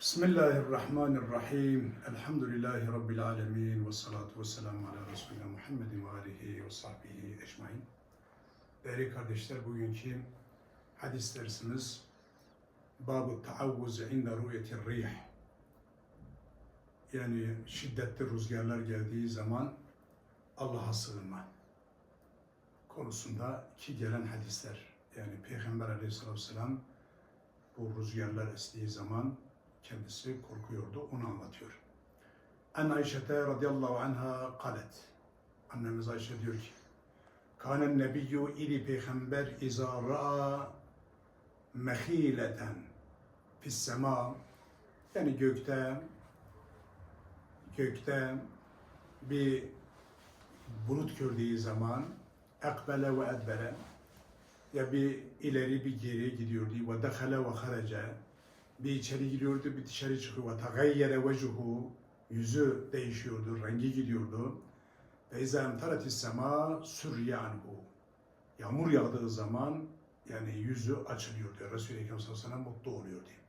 Bismillahirrahmanirrahim. Elhamdülillahi Rabbil alemin. Ve salatu ve selamu ala Resulina Muhammedin ve alihi ve sahbihi ecmain. Değerli kardeşler, bugünkü hadis dersimiz Bab-ı Taavvuz inde ru'yetir rih. Yani şiddetli rüzgarlar geldiği zaman Allah'a sığınma konusunda iki gelen hadisler. Yani Peygamber aleyhissalatü vesselam bu rüzgarlar estiği zaman kendisi korkuyordu, onu anlatıyor. En Ayşe'te radıyallahu anha kalet. Annemiz Ayşe diyor ki, Kânen nebiyyü ili peygamber izâ ra'a mehîleten fis sema yani gökte gökte bir bulut gördüğü zaman ekbele ve edbere ya bir ileri bir geri gidiyordu ve dehale ve haraca bir içeri giriyordu, bir dışarı çıkıyor. Tagayyere vecuhu, yüzü değişiyordu, rengi gidiyordu. Ve Beyzem taratis sema süryanhu. Yağmur yağdığı zaman yani yüzü açılıyor diyor. Resul-i Ekrem sallallahu aleyhi ve sellem mutlu oluyor diyor.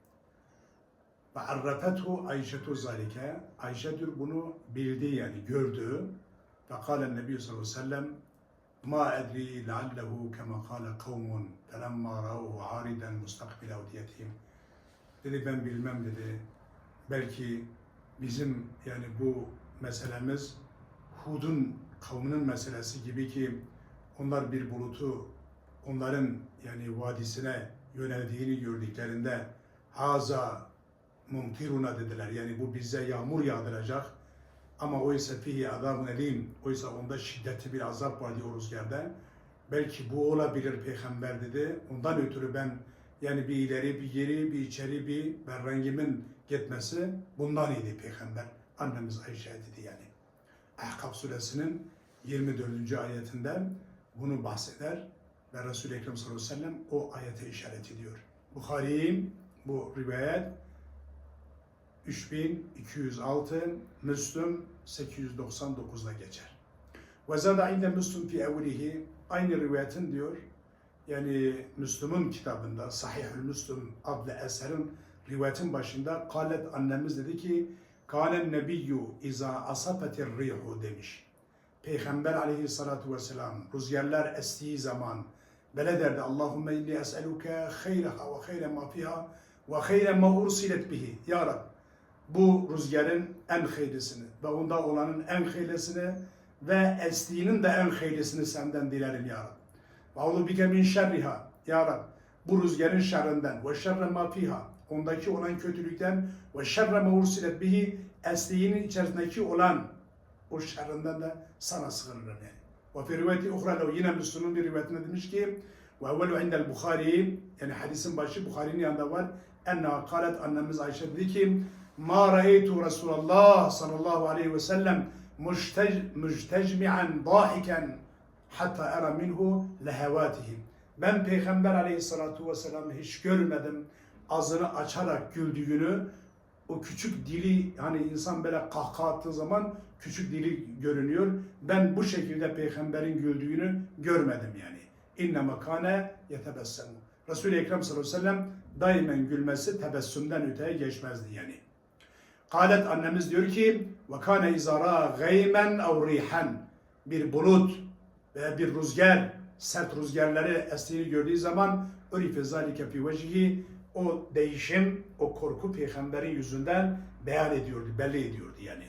Ve arrafethu Ayşetu zalike. Ayşe diyor bunu bildi yani gördü. Ve kâle Nebi sallallahu aleyhi ve sellem ma edri leallehu kema kâle kavmun felemma râuhu hâriden mustakbil avdiyetihim dedi ben bilmem dedi. Belki bizim yani bu meselemiz Hud'un kavminin meselesi gibi ki onlar bir bulutu onların yani vadisine yöneldiğini gördüklerinde haza mumtiruna dediler. Yani bu bize yağmur yağdıracak. Ama oysa fihi azabun elim. Oysa onda şiddetli bir azap vardı o rüzgarda. Belki bu olabilir peygamber dedi. Ondan ötürü ben yani bir ileri bir geri bir içeri bir ben rengimin gitmesi bundan idi peygamber. Annemiz Ayşe dedi yani. Ahkaf suresinin 24. ayetinden bunu bahseder ve Resul-i Ekrem sallallahu aleyhi ve sellem o ayete işaret ediyor. Bukhari'nin bu rivayet 3206, Müslüm 899'da geçer. Ve zada inde Müslüm fi evlihi aynı rivayetin diyor yani Müslüm'ün kitabında Sahih-ül Müslüm adlı eserin rivayetin başında kalet annemiz dedi ki Kânen nebiyyü izâ asafetir rihu demiş. Peygamber aleyhissalatu vesselam rüzgarlar estiği zaman böyle derdi Allahümme inni es'eluke hayraha ve hayre ma fiha ve hayre ma ursilet bihi. Ya Rab bu rüzgarın en hayırlısını ve onda olanın en hayırlısını ve estiğinin de en hayırlısını senden dilerim ya Rab. Ve bike min şerriha ya Rab. Bu rüzgarın şerrinden ve şerre ma fiha ondaki olan kötülükten ve şerre ma ursilet bihi estiğinin içerisindeki olan o şerrinden de sana sığınırım yani. Ve fi rivayeti uhra yine Müslüm'ün bir rivayetinde demiş ki ve evvelu indel Bukhari yani hadisin başı Bukhari'nin yanında var. Enna kalet annemiz Ayşe dedi ki ma ra'eytu Resulullah sallallahu aleyhi ve sellem müstecmi'an dahiken hatta era minhu lehevatihi. Ben Peygamber aleyhissalatu vesselam'ı hiç görmedim ağzını açarak güldüğünü o küçük dili hani insan böyle kahkaha attığı zaman küçük dili görünüyor. Ben bu şekilde peygamberin güldüğünü görmedim yani. İnne makane yetebessemu. Resul-i Ekrem sallallahu aleyhi ve sellem daimen gülmesi tebessümden öteye geçmezdi yani. Kalet annemiz diyor ki ve kâne izara gaymen ev rihan bir bulut veya bir rüzgar sert rüzgarları estiğini gördüğü zaman urife zalike fi o değişim, o korku peygamberin yüzünden beyan ediyordu, belli ediyordu yani.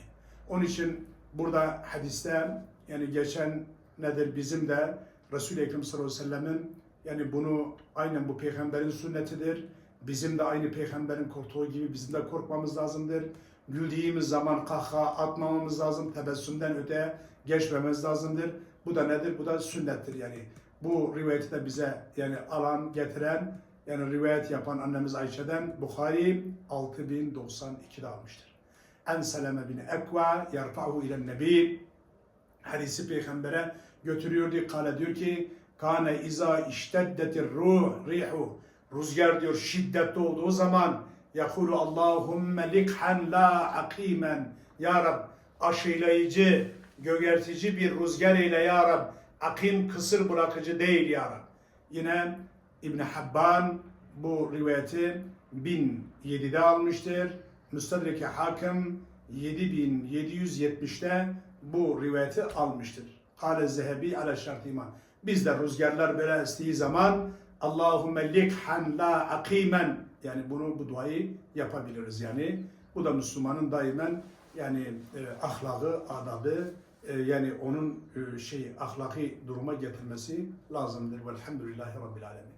Onun için burada hadiste yani geçen nedir bizim de Resul-i Ekrem sallallahu aleyhi ve sellemin yani bunu aynen bu peygamberin sünnetidir. Bizim de aynı peygamberin korktuğu gibi bizim de korkmamız lazımdır. Güldüğümüz zaman kahkaha atmamamız lazım. Tebessümden öte geçmemiz lazımdır. Bu da nedir? Bu da sünnettir yani. Bu rivayeti de bize yani alan, getiren yani rivayet yapan annemiz Ayşe'den Bukhari 6092'de almıştır. En Seleme bin Ekva yerfa'hu ile nebi hadisi peygambere götürüyor diye kale diyor ki kane iza işteddetir ruh rihu rüzgar diyor şiddetli olduğu zaman yakulu Allahümme likhan la akimen ya Rab aşılayıcı gögertici bir rüzgar eyle ya Rab akim kısır bırakıcı değil ya Rab yine İbn Habban bu rivayeti 1007'de almıştır. Müstedrek-i Hakim 7770'te bu rivayeti almıştır. Kale Zehebi ala şart iman. Biz de rüzgarlar böyle estiği zaman Allahümme likhan la akimen yani bunu bu duayı yapabiliriz yani. Bu da Müslümanın daimen yani e, ahlakı, adabı yani onun e, şey ahlaki duruma getirmesi lazımdır. Velhamdülillahi Rabbil Alemin.